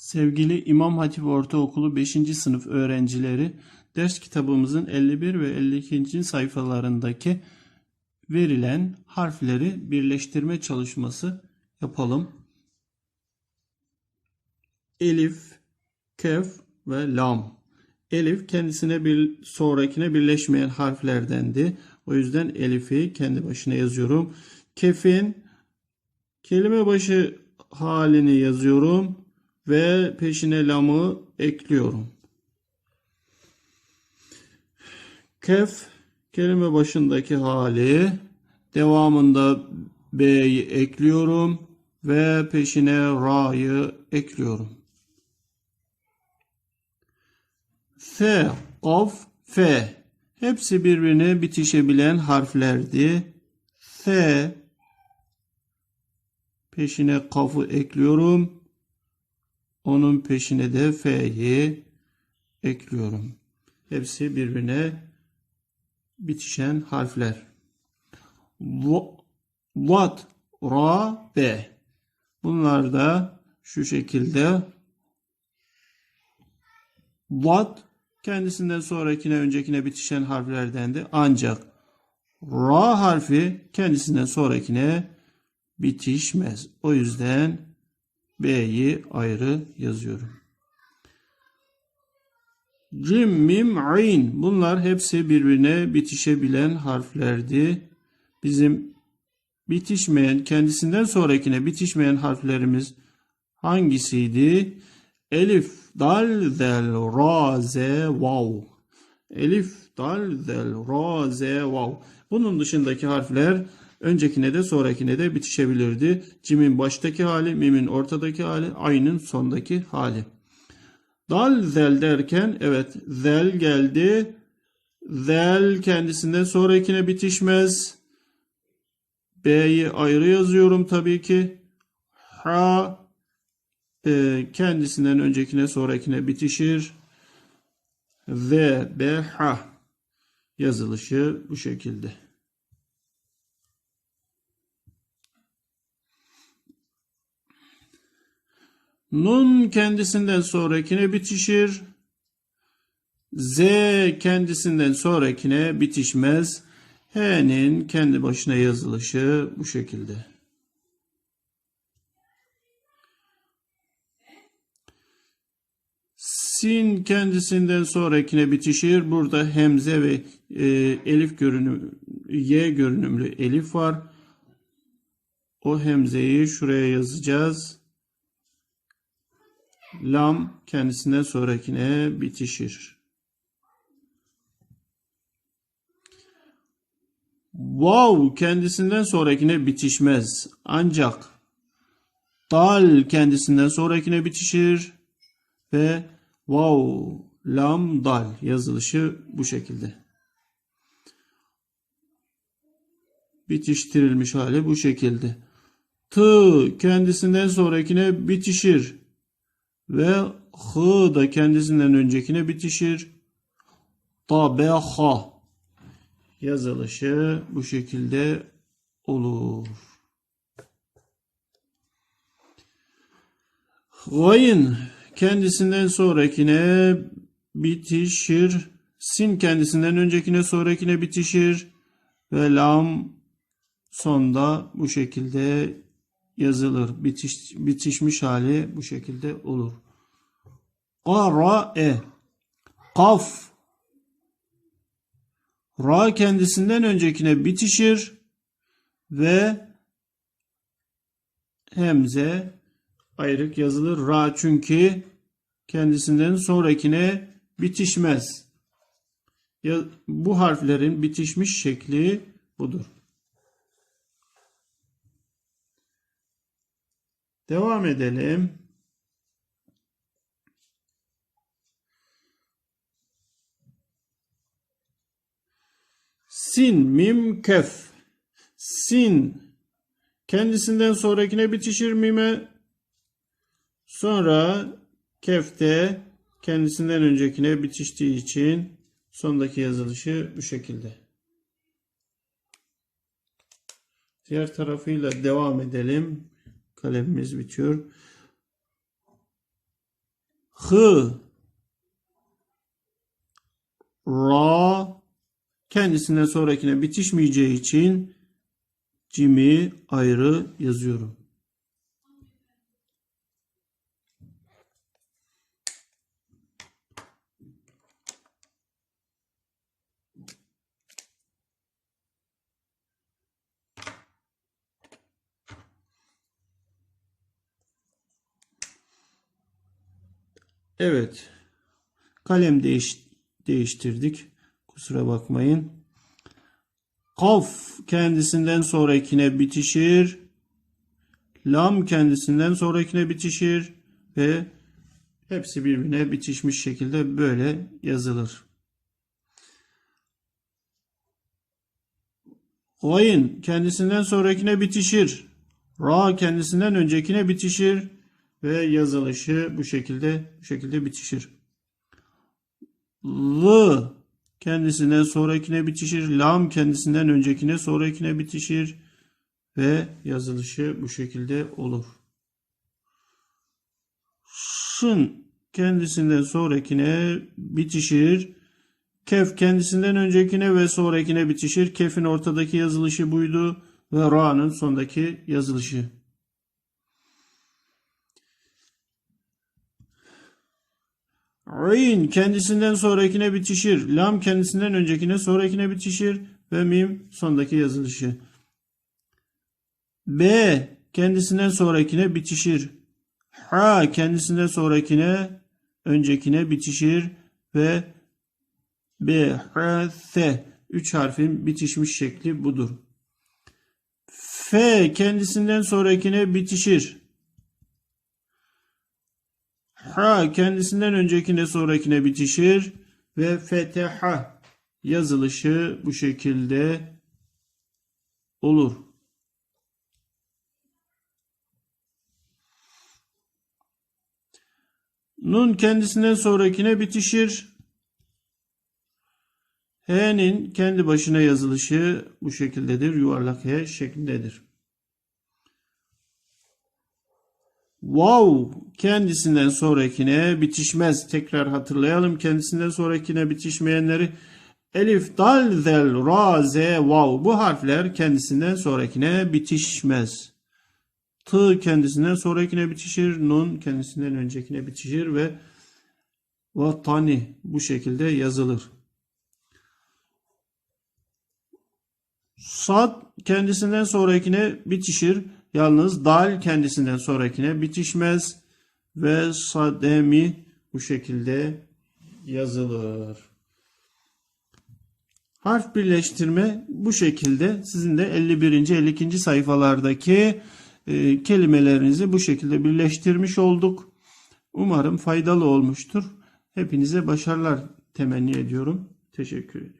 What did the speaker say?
Sevgili İmam Hatip Ortaokulu 5. sınıf öğrencileri, ders kitabımızın 51 ve 52. sayfalarındaki verilen harfleri birleştirme çalışması yapalım. Elif, kef ve lam. Elif kendisine bir sonrakine birleşmeyen harflerdendi. O yüzden Elif'i kendi başına yazıyorum. Kefin kelime başı halini yazıyorum ve peşine lamı ekliyorum. Kef kelime başındaki hali devamında B'yi ekliyorum ve peşine Ra'yı ekliyorum. F, Kaf, F. Hepsi birbirine bitişebilen harflerdi. F, peşine kafı ekliyorum. Onun peşine de F'yi ekliyorum. Hepsi birbirine bitişen harfler. Va- Vat, Ra, B. Bunlar da şu şekilde Vat kendisinden sonrakine öncekine bitişen harflerdendi. Ancak Ra harfi kendisinden sonrakine bitişmez. O yüzden B'yi ayrı yazıyorum. Cim, mim, ayn. Bunlar hepsi birbirine bitişebilen harflerdi. Bizim bitişmeyen, kendisinden sonrakine bitişmeyen harflerimiz hangisiydi? Elif, dal, zel, ra, ze, vav. Elif, dal, zel, ra, ze, vav. Bunun dışındaki harfler öncekine de sonrakine de bitişebilirdi. Cimin baştaki hali, mimin ortadaki hali, aynın sondaki hali. Dal zel derken evet zel geldi. Zel kendisinden sonrakine bitişmez. B'yi ayrı yazıyorum tabii ki. Ha e, kendisinden öncekine sonrakine bitişir. Ve B ha yazılışı bu şekilde. Nun kendisinden sonrakine bitişir. Z kendisinden sonrakine bitişmez. H'nin kendi başına yazılışı bu şekilde. Sin kendisinden sonrakine bitişir. Burada hemze ve e, elif görünüm, y görünümlü elif var. O hemzeyi şuraya yazacağız. Lam kendisinden sonrakine bitişir. Vav kendisinden sonrakine bitişmez. Ancak dal kendisinden sonrakine bitişir ve vav lam dal yazılışı bu şekilde. Bitiştirilmiş hali bu şekilde. T kendisinden sonrakine bitişir ve h da kendisinden öncekine bitişir. Tabeha yazılışı bu şekilde olur. Gayn kendisinden sonrakine bitişir. Sin kendisinden öncekine sonrakine bitişir. Ve lam sonda bu şekilde yazılır. Bitiş, bitişmiş hali bu şekilde olur. Qara'e Kaf Ra kendisinden öncekine bitişir ve hemze ayrık yazılır. Ra çünkü kendisinden sonrakine bitişmez. Bu harflerin bitişmiş şekli budur. Devam edelim. Sin, mim, kef. Sin kendisinden sonrakine bitişir mime. Sonra kefte kendisinden öncekine bitiştiği için sondaki yazılışı bu şekilde. Diğer tarafıyla devam edelim. Kalemimiz bitiyor. Hı. Ra. Kendisinden sonrakine bitişmeyeceği için cimi ayrı yazıyorum. Evet. Kalem değiş değiştirdik. Kusura bakmayın. Kaf kendisinden sonrakine bitişir. Lam kendisinden sonrakine bitişir ve hepsi birbirine bitişmiş şekilde böyle yazılır. Gayn kendisinden sonrakine bitişir. Ra kendisinden öncekine bitişir ve yazılışı bu şekilde bu şekilde bitişir. L kendisinden sonrakine bitişir. Lam kendisinden öncekine sonrakine bitişir ve yazılışı bu şekilde olur. Şın kendisinden sonrakine bitişir. Kef kendisinden öncekine ve sonrakine bitişir. Kef'in ortadaki yazılışı buydu ve ra'nın sondaki yazılışı. Ayn kendisinden sonrakine bitişir. Lam kendisinden öncekine sonrakine bitişir ve mim sondaki yazılışı. B kendisinden sonrakine bitişir. Ha kendisinden sonrakine öncekine bitişir ve B, H, S. Üç harfin bitişmiş şekli budur. F kendisinden sonrakine bitişir. Ha kendisinden öncekine sonrakine bitişir ve feteha yazılışı bu şekilde olur. Nun kendisinden sonrakine bitişir. H'nin kendi başına yazılışı bu şekildedir. Yuvarlak H şeklindedir. Wow kendisinden sonrakine bitişmez. Tekrar hatırlayalım kendisinden sonrakine bitişmeyenleri. Elif, dal, zel, ra, z, vav. Bu harfler kendisinden sonrakine bitişmez. T kendisinden sonrakine bitişir. Nun kendisinden öncekine bitişir ve vatani bu şekilde yazılır. Sad kendisinden sonrakine bitişir. Yalnız dal kendisinden sonrakine bitişmez ve sademi bu şekilde yazılır. Harf birleştirme bu şekilde sizin de 51. 52. sayfalardaki e, kelimelerinizi bu şekilde birleştirmiş olduk. Umarım faydalı olmuştur. Hepinize başarılar temenni ediyorum. Teşekkür ederim.